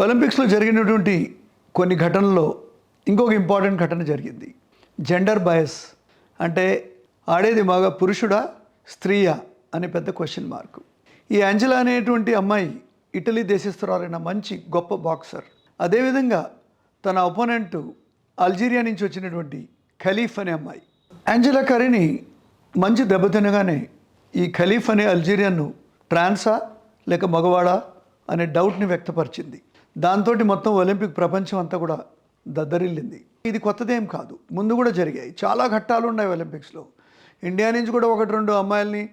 ఒలింపిక్స్లో జరిగినటువంటి కొన్ని ఘటనల్లో ఇంకొక ఇంపార్టెంట్ ఘటన జరిగింది. జెండర్ బయస్ అంటే ఆడేది మగ పురుషుడా స్త్రీయా అనే పెద్ద క్వశ్చన్ మార్క్. ఈ అంజలా అనేటువంటి అమ్మాయి ఇటలీ దేశస్తురాలైన మంచి గొప్ప బాక్సర్. అదేవిధంగా తన ఒపోనెంట్ అల్జీరియా నుంచి వచ్చినటువంటి ఖలీఫ్ అనే అమ్మాయి. యాంజలా కరీని మంచి దెబ్బతినగానే ఈ ఖలీఫ్ అనే అల్జీరియన్ను ట్రాన్సా లేక మగవాడా అనే డౌట్ని వ్యక్తపరిచింది. దాంతో మొత్తం ఒలింపిక్ ప్రపంచం అంతా కూడా దద్దరిల్లింది. ఇది కొత్తదేం కాదు. ముందు కూడా జరిగాయి. చాలా ఘట్టాలు ఉన్నాయి ఒలింపిక్స్లో. ఇండియా నుంచి కూడా ఒకటి రెండు అమ్మాయిల్ని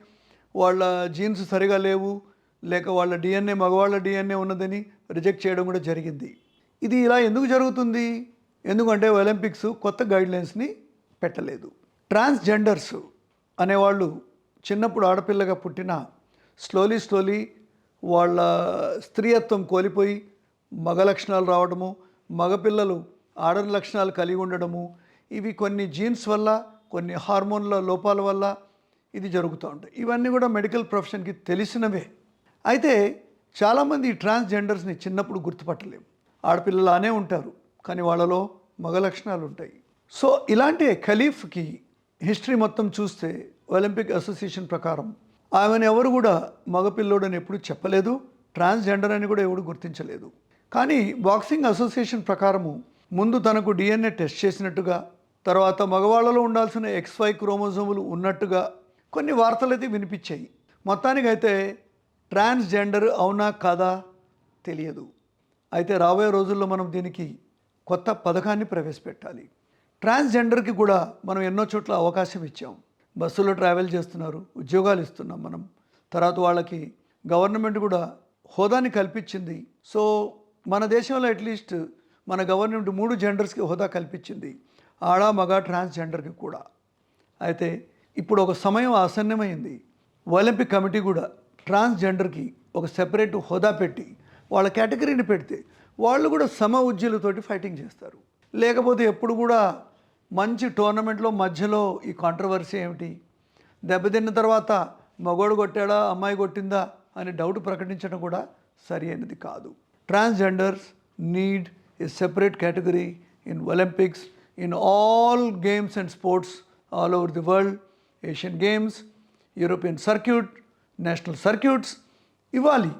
వాళ్ళ జీన్స్ సరిగా లేవు. లేక వాళ్ళ డిఎన్ఏ మగవాళ్ళ డిఎన్ఏ ఉన్నదని రిజెక్ట్ చేయడం కూడా జరిగింది. ఇది ఇలా ఎందుకు జరుగుతుంది? ఎందుకంటే ఒలింపిక్స్ కొత్త గైడ్లైన్స్ని పెట్టలేదు. ట్రాన్స్జెండర్స్ అనేవాళ్ళు చిన్నప్పుడు ఆడపిల్లగా పుట్టిన స్లోలీ స్లోలీ వాళ్ళ స్త్రీయత్వం కోల్పోయి మగ లక్షణాలు రావడము మగపిల్లలు ఆడని లక్షణాలు కలిగి ఉండడము ఇవి కొన్ని జీన్స్ వల్ల కొన్ని హార్మోన్ల లోపాల వల్ల ఇది జరుగుతూ ఉంటాయి. ఇవన్నీ కూడా మెడికల్ ప్రొఫెషన్కి తెలిసినవే. అయితే చాలామంది ట్రాన్స్జెండర్స్ని చిన్నప్పుడు గుర్తుపట్టలేము ఆడపిల్లలానే ఉంటారు కానీ వాళ్ళలో మగ లక్షణాలు ఉంటాయి. సో ఇలాంటి ఖలీఫ్కి హిస్టరీ మొత్తం చూస్తే ఒలింపిక్ అసోసియేషన్ ప్రకారం ఆమెను ఎవరు కూడా మగపిల్లోడని ఎప్పుడు చెప్పలేదు ట్రాన్స్జెండర్ అని కూడా ఎవడు గుర్తించలేదు. కానీ బాక్సింగ్ అసోసియేషన్ ప్రకారము ముందు తనకు డిఎన్ఏ టెస్ట్ చేసినట్టుగా తర్వాత మగవాళ్ళలో ఉండాల్సిన ఎక్స్వై క్రోమోజోములు ఉన్నట్టుగా కొన్ని వార్తలు అయితే వినిపించాయి. మొత్తానికైతే ట్రాన్స్జెండర్ అవునా కాదా తెలియదు. అయితే రాబోయే రోజుల్లో మనం దీనికి కొత్త పథకాన్ని ప్రవేశపెట్టాలి. ట్రాన్స్జెండర్కి కూడా మనం ఎన్నో చోట్ల అవకాశం ఇచ్చాం. బస్సులో ట్రావెల్ చేస్తున్నారు ఉద్యోగాలు ఇస్తున్నాం మనం. తర్వాత వాళ్ళకి గవర్నమెంట్ కూడా హోదాని కల్పించింది. సో మన దేశంలో అట్లీస్ట్ మన గవర్నమెంట్ మూడు జెండర్స్కి హోదా కల్పించింది. ఆడ మగ ట్రాన్స్జెండర్కి కూడా. అయితే ఇప్పుడు ఒక సమయం ఆసన్నమైంది. ఒలింపిక్ కమిటీ కూడా ట్రాన్స్జెండర్కి ఒక సెపరేట్ హోదా పెట్టి వాళ్ళ కేటగిరీని పెడితే వాళ్ళు కూడా సమ ఉద్యోగులతోటి ఫైటింగ్ చేస్తారు. లేకపోతే ఎప్పుడు కూడా మంచి టోర్నమెంట్లో మధ్యలో ఈ కాంట్రవర్సీ ఏమిటి? దెబ్బతిన్న తర్వాత మగోడు కొట్టాడా అమ్మాయి కొట్టిందా అనే డౌట్ ప్రకటించడం కూడా సరి అయినది కాదు. Transgenders need a separate category in Olympics in all games and sports all over the world Asian games European circuit national circuits ఇవ్వాలి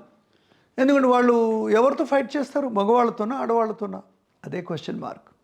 ఎందుకంటే వాళ్ళు ఎవరితో ఫైట్ చేస్తారు? మగవాళ్ళతోనా ఆడవాళ్ళతోనా? అదే క్వశ్చన్ మార్క్